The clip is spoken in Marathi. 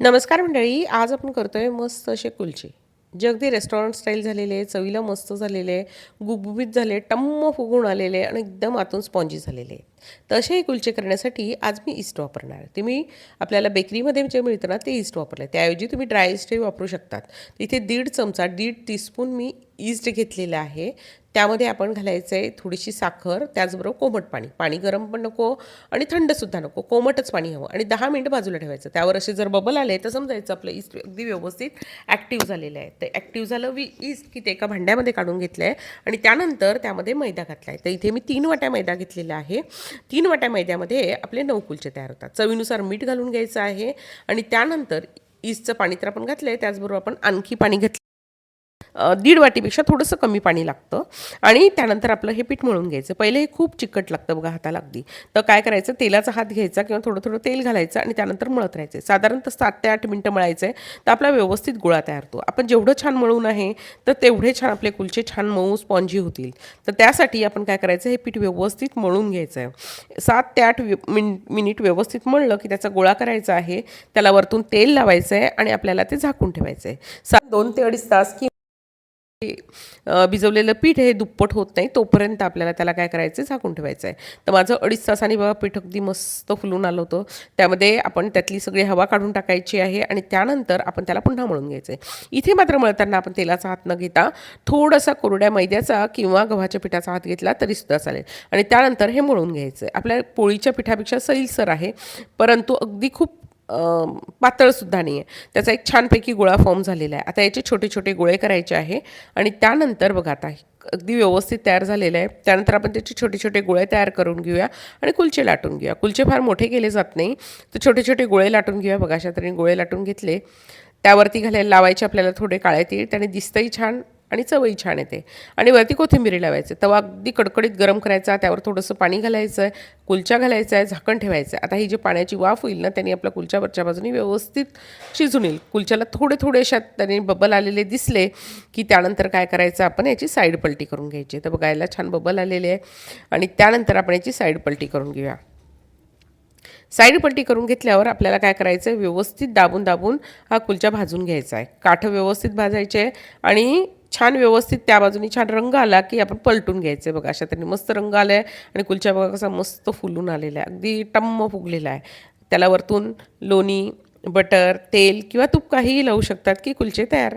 नमस्कार मंडळी आज आपण करतोय मस्त असे कुलचे. जे अगदी रेस्टॉरंट स्टाईल झालेले चवीला मस्त झालेले गुबगुबीत झाले टम्म फुगून आलेले आणि एकदम आतून स्पॉन्जी झालेले. तसे हे कुलचे करण्यासाठी आज मी इस्ट वापरणार आहे. तुम्ही आपल्याला बेकरीमध्ये जे मिळतं ना ते इस्ट वापरलं त्याऐवजी तुम्ही ड्राय इस्टही वापरू शकतात. इथे दीड चमचा दीड टीस्पून मी इस्ट घेतलेलं आहे. त्यामध्ये आपण घालायचं आहे थोडीशी साखर त्याचबरोबर कोमट पाणी. पाणी गरम पण नको आणि थंडसुद्धा नको. कोमटच पाणी हवं. आणि दहा मिनटं बाजूला ठेवायचं. त्यावर असे जर बबल आले तर समजायचं आपलं इस्ट अगदी व्यवस्थित ॲक्टिव्ह झालेलं आहे. तर ॲक्टिव्ह झालं वी इस्ट की ते एका भांड्यामध्ये काढून घेतलं आहे आणि त्यानंतर त्यामध्ये मैदा घातला आहे तर इथे मी तीन वाट्या मैदा घेतलेला आहे. तीन वाट्या मैद्यामध्ये आपले नऊ कुलचे तयार होतात. चवीनुसार मीठ घालून घ्यायचं आहे आणि त्यानंतर ईस्टचं पाणी तर आपण घातलं आहे त्याचबरोबर आपण आणखी पाणी घेतलं दीड वाटीपेक्षा थोडंसं कमी पाणी लागतं आणि त्यानंतर आपलं हे पीठ मळून घ्यायचं. पहिले हे खूप चिकट लागतं बघा हाताला अगदी. तर काय करायचं? तेलाचा हात घ्यायचा किंवा थोडं थोडं तेल घालायचं आणि त्यानंतर मळत राहायचं. साधारणतः सात ते आठ मिनटं मळायचं आहे तर आपला व्यवस्थित गोळा तयार होतो. आपण जेवढं छान मळून आहे तर तेवढे छान आपले कुलचे छान मऊ स्पॉन्जी होतील. तर त्यासाठी आपण काय करायचं? हे पीठ व्यवस्थित मळून घ्यायचं आहे सात ते आठ वि- मिन मिनिट व्यवस्थित मळलं की त्याचा गोळा करायचा आहे. त्याला वरतून तेल लावायचं आहे आणि आपल्याला ते झाकून ठेवायचं आहे सात दोन ते अडीच तास की भिजवलेलं पीठ हे दुप्पट होत नाही तोपर्यंत आपल्याला त्याला काय करायचं आहे झाकून ठेवायचं आहे तर माझं अडीच तासाने बाबा पीठ अगदी मस्त फुलून आलं होतं. त्यामध्ये आपण त्यातली सगळी हवा काढून टाकायची आहे आणि त्यानंतर आपण त्याला पुन्हा मळून घ्यायचं आहे इथे मात्र मळताना आपण तेलाचा हात न घेता थोडासा कोरड्या मैद्याचा किंवा गव्हाच्या पिठाचा हात घेतला तरीसुद्धा चालेल. आणि त्यानंतर हे मळून घ्यायचं आहे आपल्या पोळीच्या पिठापेक्षा सैलसर आहे. परंतु अगदी खूप पातळसुद्धा नाही आहे त्याचा एक छानपैकी गोळा फॉर्म झालेला आहे. आता याचे छोटे छोटे गोळे करायचे आहे आणि त्यानंतर बघा आता अगदी व्यवस्थित तयार झालेलं आहे. त्यानंतर आपण त्याचे छोटे छोटे गोळे तयार करून घेऊया आणि कुलचे लाटून घेऊया. कुलचे फार मोठे केले जात नाही. तर छोटे छोटे गोळे लाटून घेऊया. बघा अशा तऱ्हेने गोळे लाटून घेतले. त्यावरती घालायला लावायचे आपल्याला थोडे काळे तीळ त्याने दिसतंही छान आणि चवही छान येते. आणि वरती कोथिंबिरी लावायचं. तवा अगदी कडकडीत गरम करायचा त्यावर थोडंसं पाणी घालायचं आहे कुलचा घालायचा आहे झाकण ठेवायचं आहे आता ही जी पाण्याची वाफ होईल ना त्यांनी आपल्या कुलच्या वरच्या बाजूने व्यवस्थित शिजून येईल. कुलच्याला थोडे थोडे अशा त्याने बबल आलेले दिसले की त्यानंतर काय करायचं आपण याची साईड पलटी करून घ्यायची. तर बघायला छान बबल आलेले आहे. आणि त्यानंतर आपण याची साईड पलटी करून घेऊया. साईड पलटी करून घेतल्यावर आपल्याला काय करायचं आहे व्यवस्थित दाबून दाबून हा कुलचा भाजून घ्यायचा आहे. काठं व्यवस्थित भाजायचे आणि छान व्यवस्थित त्या बाजूनी छान रंग आला की आपण पलटून घ्यायचं. आहे बघा अशा त्यांनी मस्त रंग आला आहे आणि कुलचा बघा कसा मस्त फुलून आलेला आहे. अगदी टम्म फुगलेला आहे. त्याला वरतून लोणी बटर तेल किंवा तूप काहीही लावू शकतात की कुलचे तयार.